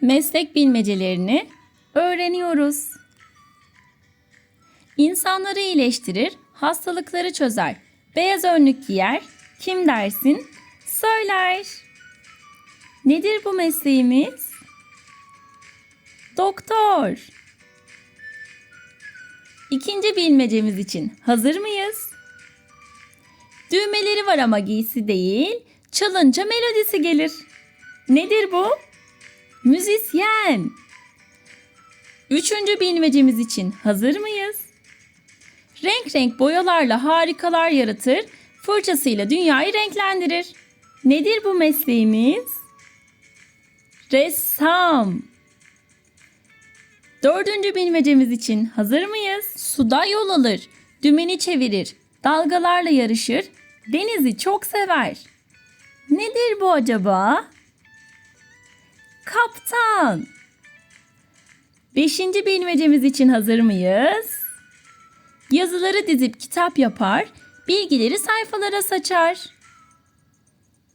Meslek bilmecelerini öğreniyoruz. İnsanları iyileştirir, hastalıkları çözer. Beyaz önlük giyer, kim dersin? Söyler. Nedir bu mesleğimiz? Doktor. İkinci bilmecemiz için hazır mıyız? Düğmeleri var ama giysi değil, çalınca melodisi gelir. Nedir bu? Müzisyen. Üçüncü bilmecemiz için hazır mıyız? Renk renk boyalarla harikalar yaratır, fırçasıyla dünyayı renklendirir. Nedir bu mesleğimiz? Ressam. Dördüncü bilmecemiz için hazır mıyız? Suda yol alır, dümeni çevirir, dalgalarla yarışır, denizi çok sever. Nedir bu acaba? Kaptan. Beşinci bilmecemiz için hazır mıyız? Yazıları dizip kitap yapar, bilgileri sayfalara saçar.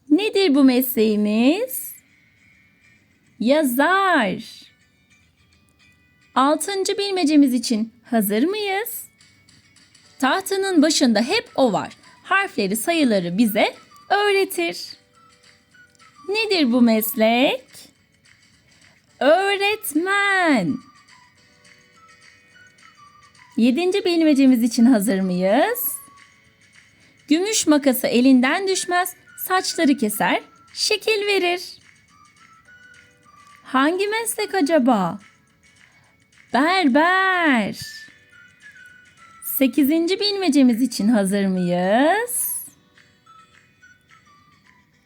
Nedir bu mesleğimiz? Yazar. Altıncı bilmecemiz için hazır mıyız? Tahtının başında hep o var. Harfleri, sayıları bize öğretir. Nedir bu meslek? Öğretmen. Yedinci bilmecemiz için hazır mıyız? Gümüş makası elinden düşmez, saçları keser, şekil verir. Hangi meslek acaba? Berber. Sekizinci bilmecemiz için hazır mıyız?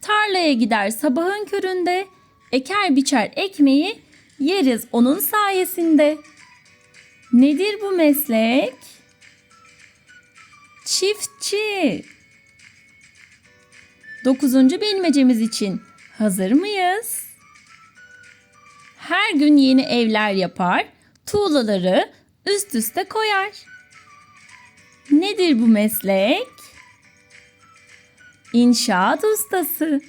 Tarlaya gider sabahın köründe, eker biçer ekmeği, yeriz onun sayesinde. Nedir bu meslek? Çiftçi. Dokuzuncu bilmecemiz için hazır mıyız? Her gün yeni evler yapar, tuğlaları üst üste koyar. Nedir bu meslek? İnşaat ustası.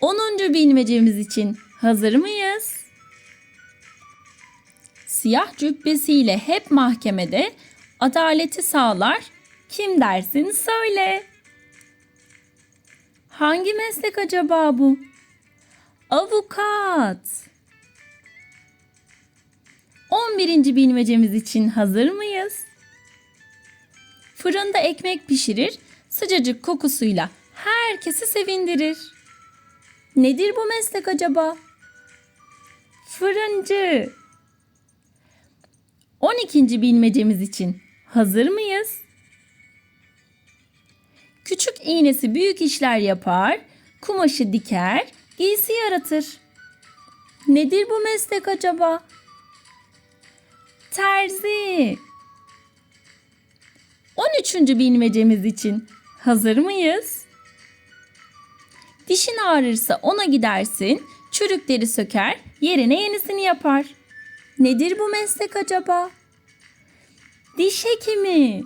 Onuncu bilmecemiz için hazır mıyız? Siyah cübbesiyle hep mahkemede adaleti sağlar. Kim dersin söyle. Hangi meslek acaba bu? Avukat. 11. bilmecemiz için hazır mıyız? Fırında ekmek pişirir, sıcacık kokusuyla herkesi sevindirir. Nedir bu meslek acaba? Fırıncı. 12. bilmecemiz için hazır mıyız? Küçük iğnesi büyük işler yapar, kumaşı diker, giysi yaratır. Nedir bu meslek acaba? Terzi. 13. bilmecemiz için hazır mıyız? Dişin ağrırsa ona gidersin, çürükleri söker, yerine yenisini yapar. Nedir bu meslek acaba? Diş hekimi.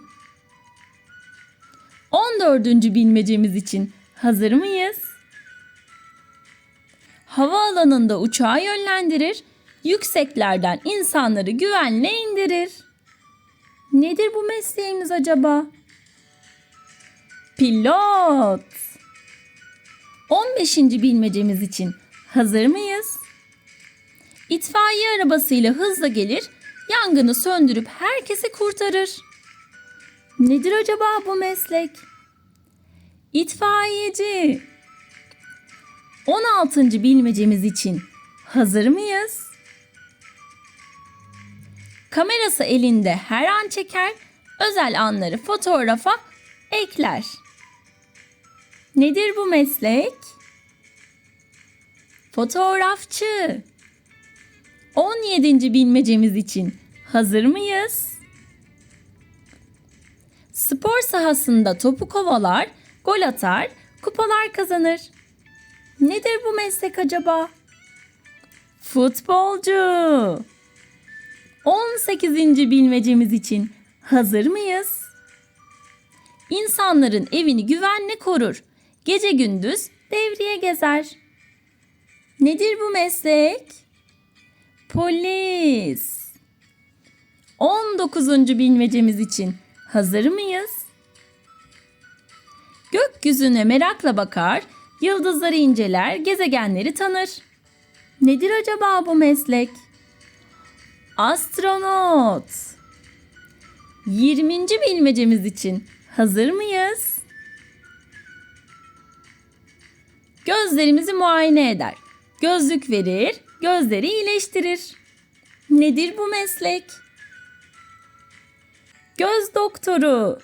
14. bilmecemiz için hazır mıyız? Havaalanında uçağı yönlendirir, yükseklerden insanları güvenle indirir. Nedir bu mesleğimiz acaba? Pilot. 15. bilmecemiz için hazır mıyız? İtfaiye arabasıyla hızla gelir, yangını söndürüp herkesi kurtarır. Nedir acaba bu meslek? İtfaiyeci. 16. bilmecemiz için hazır mıyız? Kamerası elinde her an çeker, özel anları fotoğrafa ekler. Nedir bu meslek? Fotoğrafçı. 17. bilmecemiz için hazır mıyız? Spor sahasında topu kovalar, gol atar, kupalar kazanır. Nedir bu meslek acaba? Futbolcu. 18. bilmecemiz için hazır mıyız? İnsanların evini güvenle korur. Gece gündüz devriye gezer. Nedir bu meslek? Polis. 19. bilmecemiz için hazır mıyız? Gökyüzüne merakla bakar, yıldızları inceler, gezegenleri tanır. Nedir acaba bu meslek? Astronot. 20. bilmecemiz için hazır mıyız? Gözlerimizi muayene eder. Gözlük verir, gözleri iyileştirir. Nedir bu meslek? Göz doktoru.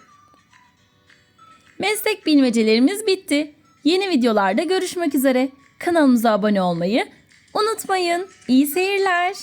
Meslek bilmecelerimiz bitti. Yeni videolarda görüşmek üzere. Kanalımıza abone olmayı unutmayın. İyi seyirler.